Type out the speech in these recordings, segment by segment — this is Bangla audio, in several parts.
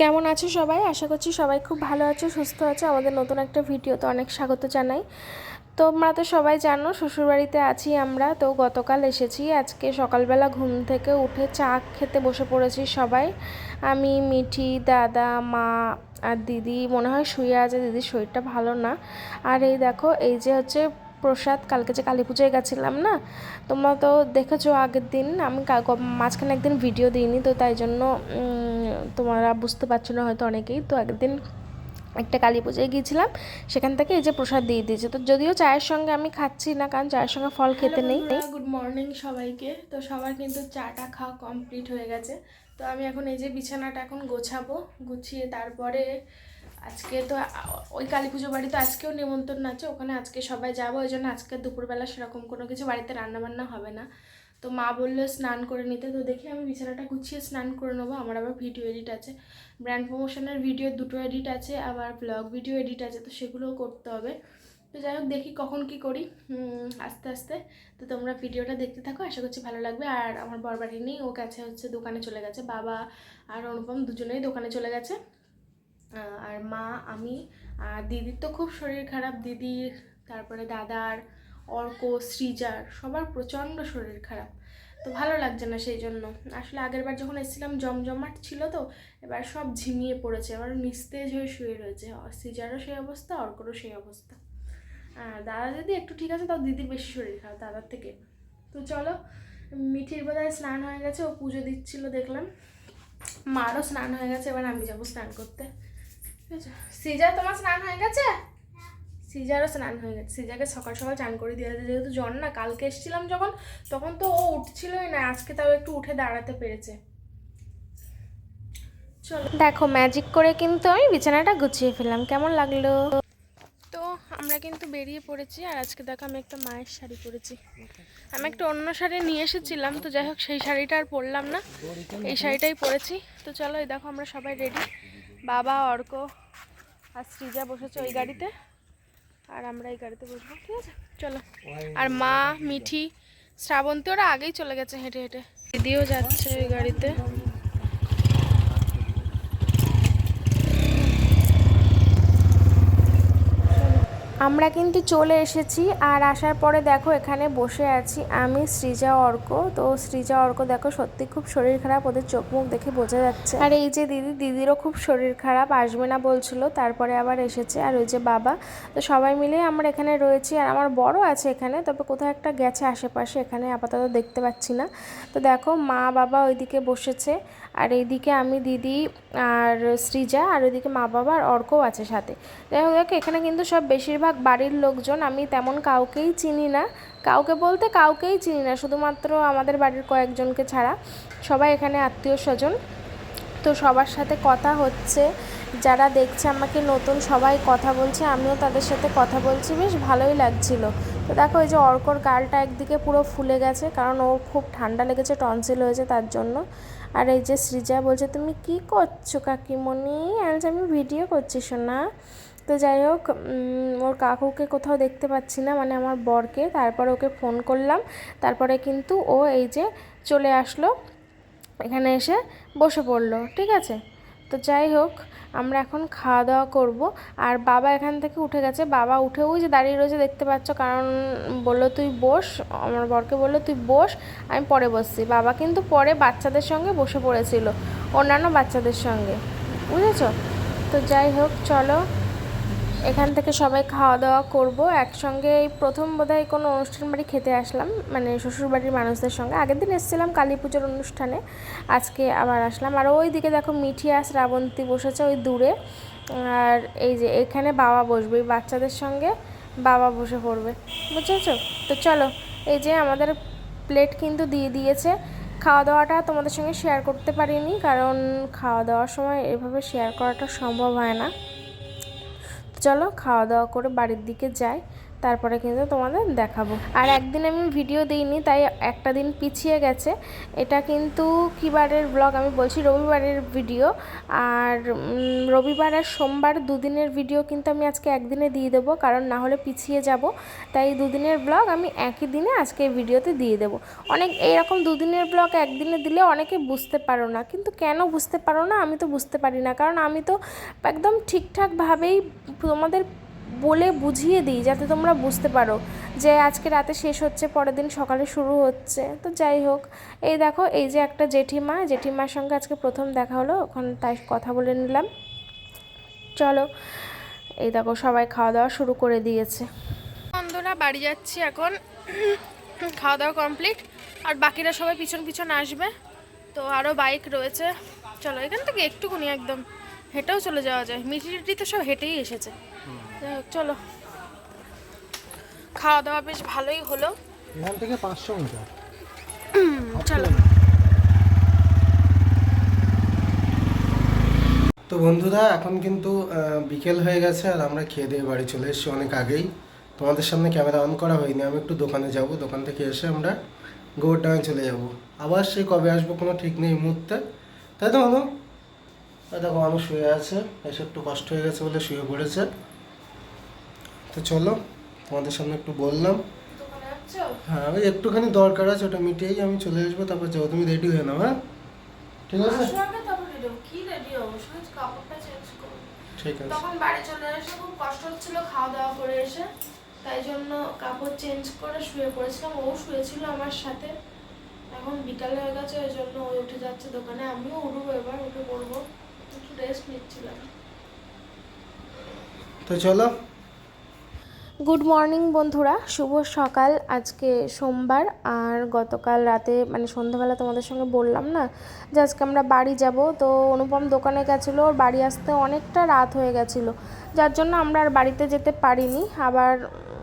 কেমন আছো সবাই? আশা করছি সবাই খুব ভালো আছো, সুস্থ আছো। আমাদের নতুন একটা ভিডিওতে অনেক স্বাগত জানাই। তো তোমরা তো সবাই জানো, শ্বশুরবাড়িতে আছি আমরা। তো গতকাল এসেছি। আজকে সকালবেলা ঘুম থেকে উঠে চা খেতে বসে পড়েছি সবাই। আমি, মিঠি, দাদা, মা আর দিদি, মনে হয় শুয়ে আছে। দিদির শরীরটা ভালো না। আর এই দেখো, এই যে হচ্ছে প্রসাদ কালকে যে কালী পুজোয় গেছিলাম না তোমরা তো দেখেছ আগের দিন আমি মাঝখানে একদিন ভিডিও দিইনি তো তাই জন্য তোমরা বুঝতে পারছ না হয়তো অনেকেই তো একদিন একটা কালী পুজোয় গিয়েছিলাম সেখান থেকে এই যে প্রসাদ দিয়ে দিয়েছে তো যদিও চায়ের সঙ্গে আমি খাচ্ছি না কারণ চায়ের সঙ্গে ফল খেতে নেই। গুড মর্নিং সবাইকে তো সবার কিন্তু চাটা খাওয়া কমপ্লিট হয়ে গেছে তো আমি এখন এই যে বিছানাটা এখন গোছাবো গুছিয়ে তারপরে আজকে তো, ওই কালী পুজো বাড়ি তো আজকেও নিমন্ত্রণ আছে, ওখানে আজকে সবাই যাব, ওই জন্য আজকে দুপুরবেলা সেরকম কোনো কিছু বাড়িতে রান্না বান্না হবে না। তো মা বলল স্নান করে নিতে, তো দেখি আমি বিছানাটা গুছিয়ে স্নান করে নেব, আমার আবার ভিডিও এডিট আছে। ব্র্যান্ড প্রমোশনের ভিডিও, দুটো এডিট আছে, আবার ব্লগ ভিডিও এডিট আছে, তো সেগুলোও করতে হবে। তো যাই হোক, দেখি কখন কি করি আস্তে আস্তে। তো তোমরা ভিডিওটা দেখতে থাকো, আশা করছি ভালো লাগবে। আর আমার বরবাড়ি নেই ও কাছে হচ্ছে দোকানে চলে গেছে, বাবা আর অনুপম দুজনেই দোকানে চলে গেছে। আর মা, আমি, আর দিদির তো খুব শরীর খারাপ দিদির তারপরে দাদার, অর্ক, সৃজার, সবার প্রচণ্ড শরীর খারাপ। তো ভালো লাগছে না সেই জন্য। আসলে আগের বার যখন এসেছিলাম, জমজমাট ছিল তো, এবার সব ঝিমিয়ে পড়েছে, এবার নিস্তেজ হয়ে শুয়ে রয়েছে। সৃজারও সেই অবস্থা, অর্করও সেই অবস্থা। আর দাদা দিদি একটু ঠিক আছে, তাও দিদির বেশি শরীর খারাপ, দাদার থেকে। তো চলো, মিঠির বোধহয় স্নান হয়ে গেছে, ও পুজো দিচ্ছিল, দেখলাম। মারও স্নান হয়ে গেছে, এবার আমি যাব স্নান করতে। সিজা তোমার স্নান হয়ে গেছে? সিজারও স্নান হয়ে গেছে। সিজাকে সকাল সকাল চান করে দিয়ে দিয়েছে। যেহেতু জ্বর না কালকে এসেছিলাম যখন তখন তো ও উঠছিলই না আজকে তাও একটু উঠে দাঁড়াতে পেরেছে। চলো। দেখো ম্যাজিক করে কিন্তু আমি বিছানাটা গুছিয়ে ফেললাম। কেমন লাগল? তো আমরা কিন্তু বেরিয়ে পড়েছি আর আজকে দেখো আমি একটা মায়ের শাড়ি পরেছি। আমি একটা অন্য শাড়ি নিয়ে এসেছিলাম তো যাই হোক সেই শাড়িটা আর পরলাম না। এই শাড়িটাই পরেছি। তো চলো এই দেখো আমরা সবাই রেডি বাবা অর্ক আর শ্রীজা বসেছে ওই গাড়িতে। আর আমরা এই গাড়িতে বসবো ঠিক আছে? চলো। আর মা মিঠি শ্রাবন্তী ওরা আগেই চলে গেছে হেঁটে হেঁটে। দিদিও যাচ্ছে ওই গাড়িতে। আমরা কিন্তু চলে এসেছি আর আসার পরে দেখো এখানে বসে আছি আমি, সৃজা, অর্ক। তো সৃজা, অর্ক দেখো সত্যি খুব শরীর খারাপ, ওদের চোখ মুখ দেখে বোঝা যাচ্ছে। আর এই যে দিদি, দিদিরও খুব শরীর খারাপ, আসবে না বলছিল, তারপরে আবার এসেছে। আর ওই যে বাবা, তো সবাই মিলে আমরা এখানে রয়েছি। আর আমার বড় আছে এখানে, তবে কোথাও একটা গেছে আশেপাশে, এখানে আপাতত দেখতে পাচ্ছি না। তো দেখো মা, বাবা ওইদিকে বসেছে। আর এইদিকে আমি, দিদি আর সৃজা, আর ওইদিকে মা, বাবা আর অর্কও আছে সাথে। হোক, দেখো এখানে কিন্তু সব বেশিরভাগ বাড়ির লোকজন, আমি তেমন কাউকেই চিনি না। কাউকে বলতে কাউকেই চিনি না, শুধুমাত্র আমাদের বাড়ির কয়েকজনকে ছাড়া। সবাই এখানে আত্মীয় স্বজন। তো সবার সাথে কথা হচ্ছে, যারা দেখছে আমাকে নতুন সবাই কথা বলছে, আমিও তাদের সাথে কথা বলছি, বেশ ভালোই লাগছিল। তো দেখো এই যে অর্কর গালটা একদিকে পুরো ফুলে গেছে, কারণ ও খুব ঠান্ডা লেগেছে, টনসিল হয়েছে তার জন্য। আর এই যে সৃজা বলছে, তুমি কি করছ কাকিমণি? আমি ভিডিও করছি শোনা তো যাই হোক ওর কাকুকে কোথাও দেখতে পাচ্ছি না মানে আমার বরকে। তারপরে ওকে ফোন করলাম। তারপরে কিন্তু ও এই যে চলে আসলো, এখানে এসে বসে পড়ল, ঠিক আছে? তো যাই হোক, আমরা এখন খাওয়া দাওয়া করব। আর বাবা এখান থেকে উঠে গেছে। বাবা উঠে ওই যে দাঁড়িয়ে রয়েছে, দেখতে পাচ্ছ, কারণ বলল, তুই বস। আমার বরকে বলল, তুই বস, আমি পরে বসছি। বাবা কিন্তু পরে বাচ্চাদের সঙ্গে বসে পড়েছিল, অন্যান্য বাচ্চাদের সঙ্গে। বুঝেছ? তো যাই হোক, চলো এখান থেকে সবাই খাওয়া দাওয়া করব। একসঙ্গে এই প্রথম বোধহয় কোনো অনুষ্ঠান বাড়ি খেতে আসলাম মানে শ্বশুরবাড়ির মানুষদের সঙ্গে। আগের দিন এসেছিলাম কালী পুজোর অনুষ্ঠানে, আজকে আবার আসলাম। আর ওই দিকে দেখো মিঠিয়া শ্রাবন্তী বসেছে ওই দূরে। আর এই যে এখানে বাবা বসবে, এই বাচ্চাদের সঙ্গে বাবা বসে পড়বে। বুঝেছ? তো চলো, এই যে আমাদের প্লেট কিন্তু দিয়ে দিয়েছে। খাওয়া দাওয়াটা তোমাদের সঙ্গে শেয়ার করতে পারিনি, কারণ খাওয়া দাওয়ার সময় এভাবে শেয়ার করাটা সম্ভব হয় না। চলো খাওয়া দাওয়া করে বাড়ির দিকে যাই। তারপরে কিন্তু তোমাদের দেখাবো। আর একদিন আমি ভিডিও দিইনি, তাই একটা দিন পিছিয়ে গেছে। এটা কিন্তু কী বারের ব্লগ আমি বলছি রবিবারের ভিডিও আর রবিবার আর সোমবার দুদিনের ভিডিও কিন্তু আমি আজকে একদিনে দিয়ে দেবো, কারণ না হলে পিছিয়ে যাব। তাই দুদিনের ব্লগ আমি একই দিনে আজকে ভিডিওতে দিয়ে দেবো। অনেক, এইরকম দুদিনের ব্লগ একদিনে দিলে অনেকে বুঝতে পারো না। কিন্তু কেন বুঝতে পারো না? আমি তো বুঝতে পারি না। কারণ আমি তো একদম ঠিকঠাকভাবেই তোমাদের বলে বুঝিয়ে দিই যাতে তোমরা বুঝতে পারো যে আজকে রাতে শেষ হচ্ছে পরের দিন সকালে শুরু হচ্ছে। তো যাই হোক এই দেখো এই যে একটা জেঠিমা জেঠিমার সঙ্গে আজকে প্রথম দেখা হলো ওখানে তাই কথা বলে নিলাম। চলো এই দেখো সবাই খাওয়া দাওয়া শুরু করে দিয়েছে। বন্ধুরা বাড়ি যাচ্ছি এখন। খাওয়া দাওয়া কমপ্লিট আর বাকিরা সবাই পিছন পিছন আসবে। তো আরও বাইক রয়েছে। চলো এখান থেকে একটুকুনি একদম হেঁটেও চলে যাওয়া যায়। মিটি টিটি তো সব হেঁটেই এসেছে। যাই হোক চলো। খাওয়া দাওয়া বেশ ভালোই হলো। এখান থেকে পাঁচশো মিটার। চলো। তো বন্ধুরা এখন কিন্তু বিকেল হয়ে গেছে আর আমরা খেয়ে দিয়ে বাড়ি চলে এসেছি অনেক আগেই। তোমাদের সামনে ক্যামেরা অন করা হয়নি আমি একটু দোকানে যাব। দোকান থেকে এসে আমরা গোবরডাঙে চলে যাব। আবার সে কবে আসব কোনো ঠিক নেই মুহূর্তে। তাই তো তাই দেখো মানুষ শুয়ে আছে এসে একটু কষ্ট হয়ে গেছে বলে শুয়ে পড়েছে। তো চলো তোমাদের সামনে একটু বললাম। হ্যাঁ ওই একটুখানি দরকার আছে ওটা মিটিয়েই আমি চলে আসব তারপর যাও তুমি রেডি হয়ে নাও হ্যাঁ? ঠিক আছে? ঠিক আছে। তখন বাড়ি চলে এসে খুব কষ্ট হচ্ছিল খাওয়া দাওয়া করে এসে। তাই জন্য কাপড় চেঞ্জ করে শুয়ে পড়েছিলাম। ও শুয়েছিল আমার সাথে। এখন বিকাল হয়ে গেছে ওই জন্য ও উঠে যাচ্ছে দোকানে। আমিও উঠবো এবার উঠে পড়ব। একটু রেস্ট নিচ্ছিলাম। তো চলো গুড মর্নিং বন্ধুরা। শুভ সকাল। আজকে সোমবার, আর গতকাল রাতে মানে সন্ধ্যাবেলা তোমাদের সঙ্গে বললাম না যে আজকে আমরা বাড়ি যাব। তো অনুপম দোকানে গেছিল, ওর বাড়ি আসতে অনেকটা রাত হয়ে গেছিল। যার জন্য আমরা আর বাড়িতে যেতে পারিনি। আবার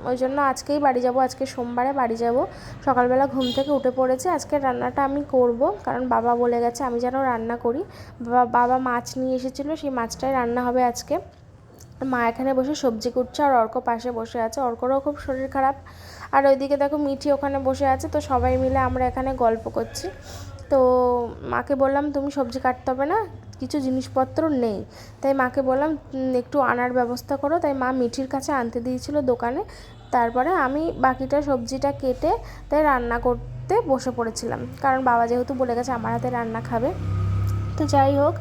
ওই জন্য আজকেই বাড়ি যাব, আজকে সোমবারে বাড়ি যাব। সকালবেলা ঘুম থেকে উঠে পড়েছে। আজকে রান্নাটা আমি করব, কারণ বাবা বলে গেছে আমি যেন রান্না করি। বাবা মাছ নিয়ে এসেছিল, সেই মাছটাই রান্না হবে আজকে। মা এখানে বসে সবজি কুটছে আর অর্ক পাশে বসে আছে। অর্করও খুব শরীর খারাপ। আর ওইদিকে দেখো মিঠি ওখানে বসে আছে। তো সবাই মিলে আমরা এখানে গল্প করছি। তো মাকে বললাম, তুমি সবজি কাটতে হবে না? কিছু জিনিসপত্র নেই। তাই মাকে বললাম একটু আনার ব্যবস্থা করো। তাই মা মিঠির কাছে আনতে দিয়েছিল দোকানে। তারপরে আমি বাকিটা সবজিটা কেটে তাই রান্না করতে বসে পড়েছিলাম। কারণ বাবা যেহেতু বলে গেছে, আমার হাতে রান্না খাবে। তো যাই হোক,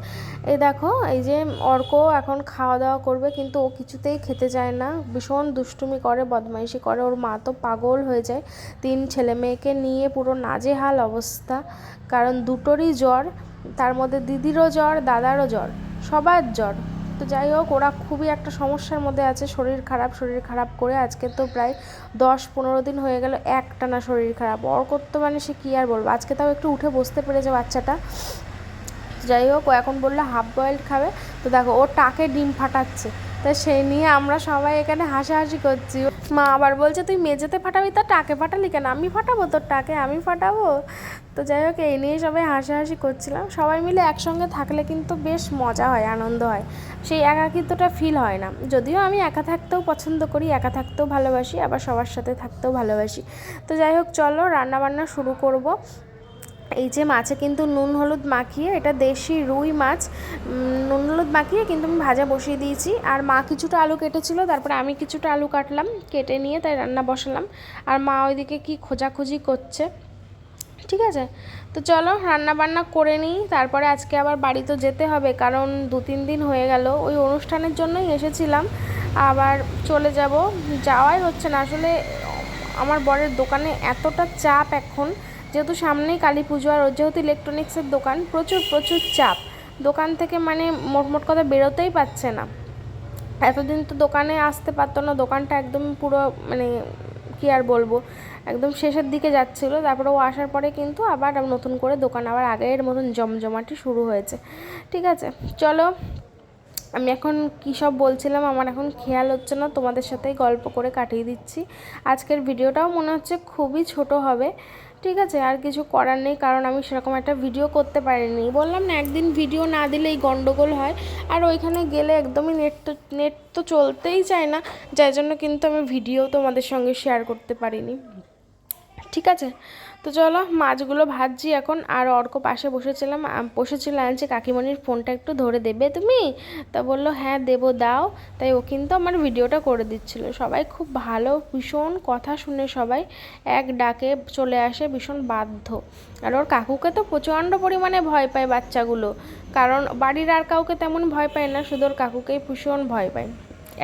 এই দেখো, এই যে অর্ক এখন খাওয়া দাওয়া করবে, কিন্তু ও কিছুতেই খেতে চায় না। ভীষণ দুষ্টুমি করে, বদমাইশি করে। ওর মা তো পাগল হয়ে যায়। তিন ছেলে মেয়েকে নিয়ে পুরো নাজেহাল অবস্থা। কারণ দুটোরই জ্বর, তার মধ্যে দিদিরও জ্বর, দাদারও জ্বর, সবার জ্বর। তো যাই হোক, ওরা খুবই একটা সমস্যার মধ্যে আছে। শরীর খারাপ শরীর খারাপ করে আজকে তো প্রায় দশ পনেরো দিন হয়ে গেল একটানা শরীর খারাপ। অর্কর তো মানে সে কী আর বলব? আজকে তাও একটু উঠে বসতে পেরেছে বাচ্চাটা। যাই হোক, ও এখন বলল হাফ বয়েলড খাবে। তো দেখো, ও টাকে ডিম ফাটাচ্ছে। তা সেই নিয়ে আমরা সবাই এখানে হাসাহাসি করছি। মা আবার বলছে, তুই মেঝেতে ফাটাবি তা, টাকে ফাটালি কেন? আমি ফাটাবো তোর টাকে, আমি ফাটাবো? তো যাই হোক, এই নিয়ে সবাই হাসাহাসি করছিলাম। সবাই মিলে একসঙ্গে থাকলে কিন্তু বেশ মজা হয়, আনন্দ হয়। সেই একাকিত্বটা ফিল হয় না। যদিও আমি একা থাকতেও পছন্দ করি, একা থাকতেও ভালোবাসি, আবার সবার সাথে থাকতেও ভালোবাসি। তো যাই হোক, চলো রান্নাবান্না শুরু করব। এই যে মাছে কিন্তু নুন হলুদ মাখিয়ে, এটা দেশি রুই মাছ নুন হলুদ মাখিয়ে কিন্তু আমি ভাজা বসিয়ে দিয়েছি। আর মা কিছুটা আলু কেটেছিল, তারপরে আমি কিছুটা আলু কাটলাম, কেটে নিয়ে তাই রান্না বসালাম। আর মা ওইদিকে কি খোঁজাখুঁজি করছে, ঠিক আছে? তো চলো রান্না বান্না করে নিই, তারপরে আজকে আবার বাড়ি তো যেতে হবে, কারণ দু তিন দিন হয়ে গেল। ওই অনুষ্ঠানের জন্যই এসেছিলাম, আবার চলে যাব। যাওয়াই হচ্ছে না, আসলে আমার বরের দোকানে এতটা চাপ এখন যেহেতু সামনেই কালী পুজো আর যেহেতু ইলেকট্রনিক্সের দোকান, প্রচুর প্রচুর চাপ। দোকান থেকে মানে মোট মোট কথা বেরোতেই পারছে না। এতদিন তো দোকানে আসতে পারতো না, দোকানটা একদম পুরো মানে কি আর বলব, একদম শেষের দিকে যাচ্ছিল। তারপরে ও আসার পরে কিন্তু আবার নতুন করে দোকান, আবার আগের মতন জমজমাটি শুরু হয়েছে। ঠিক আছে, চলো। আমি এখন কী সব বলছিলাম, আমার এখন খেয়াল হচ্ছে না, তোমাদের সাথেই গল্প করে কাটিয়ে দিচ্ছি। আজকের ভিডিওটাও মনে হচ্ছে খুবই ছোট হবে। ঠিক আছে, আর কিছু করার নেই, কারণ আমি সেরকম একটা ভিডিও করতে পারিনি। বললাম না, একদিন ভিডিও না দিলেই গন্ডগোল হয়। আর ওইখানে গেলে একদমই নেট তো নেট তো চলতেই চায় না, যার জন্য কিন্তু আমি ভিডিও তোমাদের সঙ্গে শেয়ার করতে পারিনি। ঠিক আছে? তো চলো, মাছগুলো ভাজছি এখন, আর অর্ক পাশে বসেছিলাম বসেছিল আনছে, কাকিমণির ফোনটা একটু ধরে দেবে তুমি? তা বলল হ্যাঁ দেবো, দাও। তাই ও কিন্তু আমার ভিডিওটা করে দিচ্ছিল। সবাই খুব ভালো, ভীষণ কথা শুনে সবাই এক ডাকে চলে আসে, ভীষণ বাধ্য। আর ওর কাকুকে তো প্রচণ্ড পরিমাণে ভয় পায় বাচ্চাগুলো। কারণ বাড়ির আর কাউকে তেমন ভয় পায় না, শুধু ওর কাকুকেই ভীষণ ভয় পায়।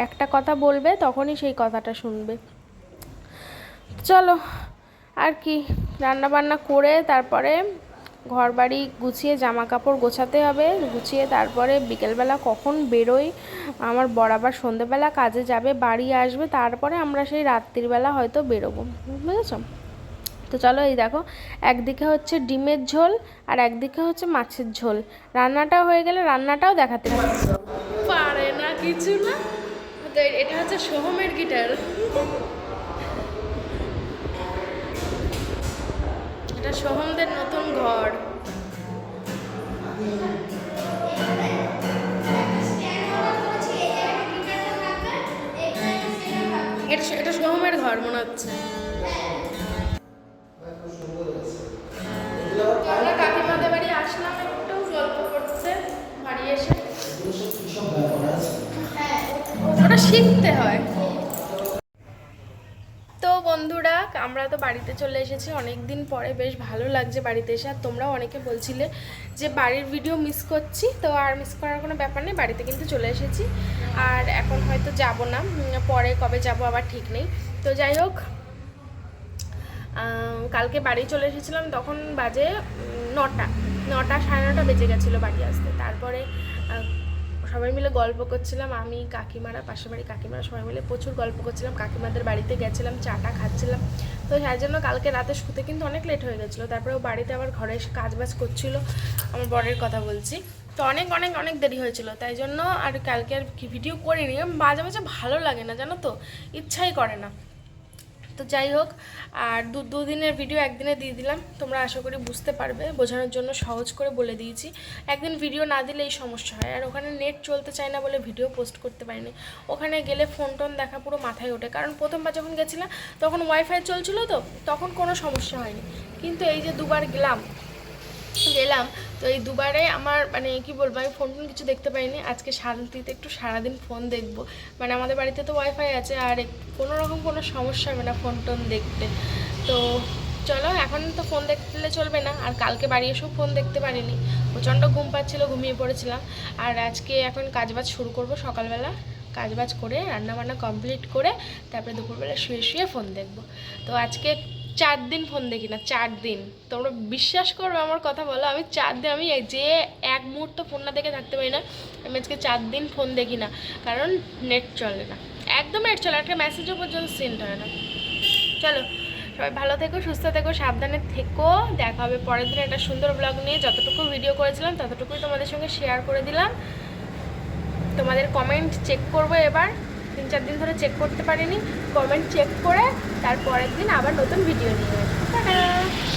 একটা কথা বলবে, তখনই সেই কথাটা শুনবে। চলো আর কি রান্না বান্না করে তারপরে ঘর বাড়ি গুছিয়ে জামা কাপড় গোছাতে হবে। গুছিয়ে তারপরে বিকেলবেলা কখন বেরোই, আমার বরাবর সন্ধেবেলা কাজে যাবে, বাড়ি আসবে, তারপরে আমরা সেই রাত্রিবেলা হয়তো বেরোবো। বুঝেছ? তো চলো এই দেখো, একদিকে হচ্ছে ডিমের ঝোল আর একদিকে হচ্ছে মাছের ঝোল। রান্নাটা হয়ে গেলে রান্নাটাও দেখাতে পারে। না কিছু না। এটা হচ্ছে সোহমের গিটার। এটা সোহমদের নতুন ঘর। এটা সোহমের ঘর মনে হচ্ছে। বন্ধুরা আমরা তো বাড়িতে চলে এসেছি। অনেক দিন পরে বেশ ভালো লাগছে বাড়িতে এসে। আর তোমরাও অনেকে বলছিলে যে বাড়ির ভিডিও মিস করছি, তো আর মিস করার কোনো ব্যাপার নেই, বাড়িতে কিন্তু চলে এসেছি। আর এখন হয়তো যাব না পরে কবে যাব আবার ঠিক নেই। তো যাই হোক কালকে বাড়ি চলে এসেছিলাম, তখন বাজে নটা। নটা সাড়ে নটা বেজে গেছিল বাড়ি আসতে। তারপরে সবাই মিলে গল্প করছিলাম, আমি, কাকিমারা, পাশের বাড়ি কাকিমারা সবাই মিলে প্রচুর গল্প করছিলাম, কাকিমাদের বাড়িতে গেছিলাম, চাটা খাচ্ছিলাম। তো যার জন্য কালকে রাতে শুতে কিন্তু অনেক লেট হয়ে গেছিল, তারপরে ও বাড়িতে আবার ঘরে এসে কাজ বাজ করছিল, আমার বরের কথা বলছি। তো অনেক অনেক অনেক দেরি হয়েছিল, তাই জন্য আর কালকে আর ভিডিও করিনি, মাঝে মাঝে ভালো লাগে না, জানো তো? ইচ্ছাই করে না। তো যাই হোক, আর দু, দুদিনের ভিডিও একদিনে দিয়ে দিলাম। তোমরা আশা করি বুঝতে পারবে, বোঝানোর জন্য সহজ করে বলে দিয়েছি। একদিন ভিডিও না দিলে এই সমস্যা হয়, আর ওখানে নেট চলতে চায় না বলে ভিডিও পোস্ট করতে পারিনি। ওখানে গেলে ফোন টোন দেখা পুরো মাথায় ওঠে, কারণ প্রথমবার যখন গেছিলাম, তখন ওয়াইফাই চলছিল তো, তখন কোনো সমস্যা হয়নি। কিন্তু এই যে দুবার গেলাম গেলাম। তো এই দুবারে আমার মানে কি বলব, আমি ফোন টোন কিছু দেখতে পাইনি। আজকে শান্তিতে একটু সারাদিন ফোন দেখব। মানে আমাদের বাড়িতে তো ওয়াইফাই আছে, আর কোনো রকম কোনো সমস্যা হবে না ফোন টোন দেখতে। তো চলো, এখন তো ফোন দেখলে চলবে না। আর কালকে বাড়ি এসেও ফোন দেখতে পারিনি। প্রচণ্ড ঘুম পাচ্ছিল, ঘুমিয়ে পড়েছিলাম। আর আজকে এখন কাজবাজ শুরু করব সকালবেলা। কাজবাজ করে, রান্নাবান্না কমপ্লিট করে, তারপরে দুপুরবেলা শুয়ে শুয়ে ফোন দেখব। তো আজকে চার দিন ফোন দেখি না চার দিন তোমরা বিশ্বাস করবে আমার কথা বলো, আমি চার দিন আমি যে এক মুহূর্ত ফোন না দেখে থাকতে পারি না, আমি আজকে চার দিন ফোন দেখি না, কারণ নেট চলে না। একদম নেট চলে একটা মেসেজও পর্যন্ত সেন্ড হয় না। চলো, সবাই ভালো থেকো, সুস্থ থেকো, সাবধানে থেকো, দেখা হবে পরের দিন একটা সুন্দর ব্লগ নিয়ে। যতটুকু ভিডিও করেছিলাম, ততটুকুই তোমাদের সঙ্গে শেয়ার করে দিলাম। তোমাদের কমেন্ট চেক করব এবার। চার দিন ধরে চেক করতে পারেনি কমেন্ট চেক করে তারপরের দিন আবার নতুন ভিডিও নিয়ে